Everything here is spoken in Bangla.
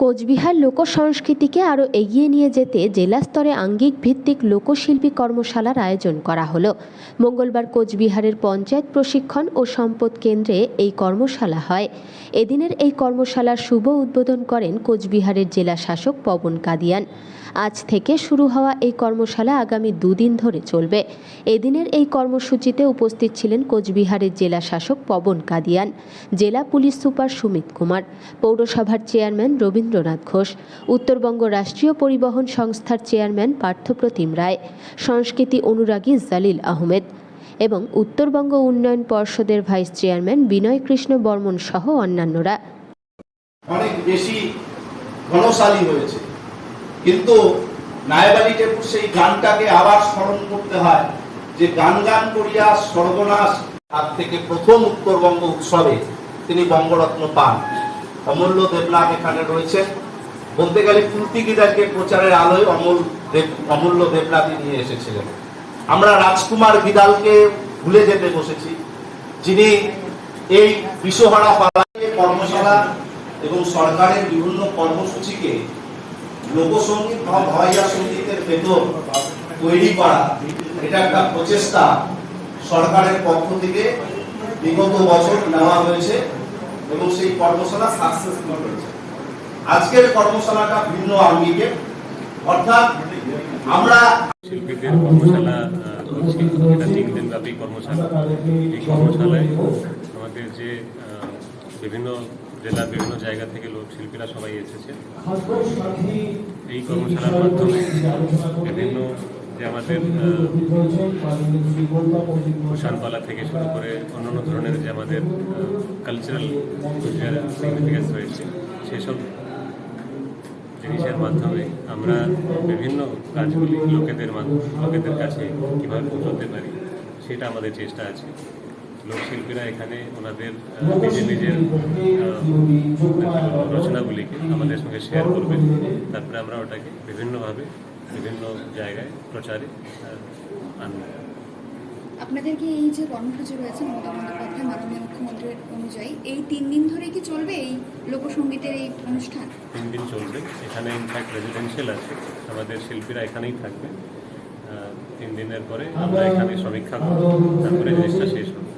কোচবিহার লোকসংস্কৃতিকে আরও এগিয়ে নিয়ে যেতে জেলা স্তরে আঙ্গিক ভিত্তিক লোকশিল্পী কর্মশালার আয়োজন করা হলো। মঙ্গলবার কোচবিহারের পঞ্চায়েত প্রশিক্ষণ ও সম্পদ কেন্দ্রে এই কর্মশালা হয়। এদিনের এই কর্মশালার শুভ উদ্বোধন করেন কোচবিহারের জেলা শাসক পবন কাদিয়ান। আজ থেকে শুরু হওয়া এই কর্মশালা আগামী দুদিন ধরে চলবে। এদিনের এই কর্মসূচিতে উপস্থিত ছিলেন কোচবিহারের জেলা শাসক পবন কাদিয়ান, জেলা পুলিশ সুপার সুমিত কুমার, পৌরসভার চেয়ারম্যান রবীন্দ্রনাথ ঘোষ। উত্তরবঙ্গ রাষ্ট্রীয় পরিবহন সংস্থার চেয়ারম্যান পার্থপ্রতিম রায়। সংস্কৃতি অনুরাগী জালিল আহমেদ এবং উত্তরবঙ্গ উন্নয়ন পর্ষদের ভাইস চেয়ারম্যান বিনয় কৃষ্ণ বর্মন সহ অন্যান্যরা। অনেক বেশি ঘনশালী হয়েছে। কিন্তু নায়াবালি টেপুর সেই গানটাকে আবার স্মরণ করতে হয় যে গান গান করিয়া সর্বনাশ তার থেকে প্রথম উত্তরবঙ্গ উৎসবে তিনি বঙ্গরত্ন পান। অমূল্য দেবনাথ এখানে রয়েছেন বলতে গেলে কুন্তি গিদারকে প্রচারের আলোয় অমূল দেব, অমূল্য দেবনাথই নিয়ে এসেছিলেন। আমরা রাজকুমার বিদালকে ভুলে যেতে বসেছি, যিনি এই বিশ্বহারা পাড়ায় কর্মশালা এবং সরকারের বিভিন্ন কর্মসূচিকে লোকসঙ্গীত বা ভাইয়া সঙ্গীতের ভেতর তৈরি করা, এটা একটা প্রচেষ্টা সরকারের পক্ষ থেকে বিগত বছর নেওয়া হয়েছে। এবং সেই কর্মশালা সাকসেসফুল হয়েছে। আজকের কর্মশালাটা ভিন্ন আঙ্গিকে। অর্থাৎ আমরা শিল্পীদের কর্মশালা করছি এটা তিন দিন ব্যাপী কর্মশালা, এই কর্মশালায় আমাদের যে বিভিন্ন জেলার বিভিন্ন জায়গা থেকে লোক, শিল্পীরা সবাই এসেছে। এই কর্মশালার মাধ্যমে বিভিন্ন যে আমাদের কুষাণপালা থেকে শুরু করে অন্যান্য ধরনের যে আমাদের কালচারাল সিগনিফিকেন্স রয়েছে, সেসব জিনিসের মাধ্যমে আমরা বিভিন্ন কাজগুলি লোকেদের মাধ্য- লোকেদের কাছে কীভাবে পৌঁছতে পারি, সেটা আমাদের চেষ্টা আছে। লোকশিল্পীরা এখানে ওনাদের নিজের নিজের রচনাগুলিকে আমাদের সঙ্গে শেয়ার করবেন। তারপরে আমরা ওটাকে বিভিন্নভাবে বিভিন্ন জায়গায় প্রচারে আপনাদের কি এই যে কর্মসূচি রয়েছে মমতা বন্দ্যোপাধ্যায় মাননীয় মুখ্যমন্ত্রীর অনুযায়ী এই তিন দিন ধরে কি চলবে এই লোকসঙ্গীতের এই অনুষ্ঠান? তিন দিন চলবে। এখানে ইনফ্যাক্ট রেজিডেন্সিয়াল আছে। আমাদের শিল্পীরা এখানেই থাকবে। তিন দিনের পরে আমরা এখানে সমীক্ষা করব। তারপরে জিনিসটা শেষ হবে।